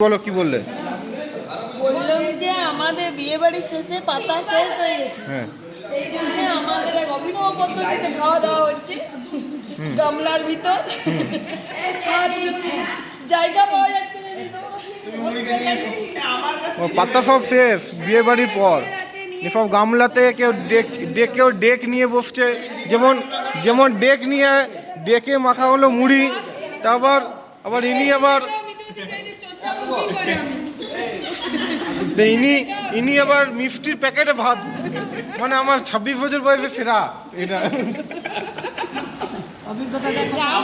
বলো কি বললে? বললাম যে আমাদের বিয়ে বাড়ির শেষে পাতা শেষ হয়ে গেছে। হ্যাঁ। সেই জন্য আমাদের এক অভিনব পদ্ধতিতে খাওয়া দাওয়া হচ্ছে। গামলার ভিতর। আর জায়গা পাওয়া যাচ্ছে না ও পাত্তা সব শেষ বিয়ে বাড়ির পর। সব গামলাতে কেউ ডেক ডেক কেউ ডেক নিয়ে বসছে। যেমন যেমন ডেক নিয়ে ডেকে মাখা হলো মুড়ি তারপর আবার ইনি আবার আমি? আমি। ইনি ইনি আবার মিষ্টির প্যাকেটে ভাত। মানে আমার ছাব্বিশ বছর বয়সে সেরা। এটা। যাও,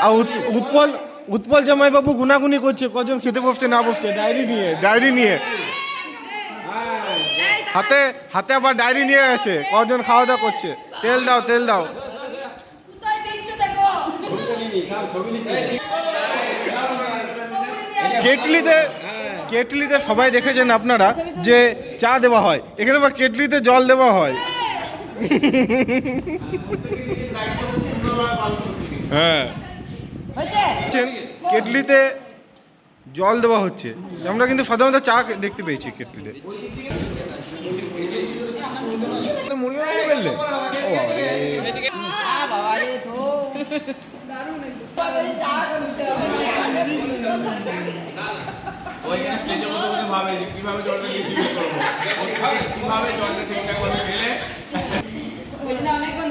আর উৎ- উৎপল উৎপল জামাই বাবু গুনাগুনি করছে, কজন খেতে বসছে, না বসছে, ডায়েরি নিয়ে ডায়েরি নিয়ে। হাতে হাতে আবার ডায়েরি নিয়ে গেছে, কজন খাওয়া দাওয়া করছে, তেল দাও তেল দাও। কেটলিতে কেটলিতে সবাই দেখেছেন আপনারা যে চা দেওয়া হয়, এখানে বা কেটলিতে জল দেওয়া হয়। হ্যাঁ। দেখছেন, কেটলিতে জল দেওয়া হচ্ছে। আমরা কিন্তু সাধারণত চা দেখতে পেয়েছি কেটলিতে। কীভাবে জলটা ঠিকঠাক ভাবে খেলে অনেকক্ষণ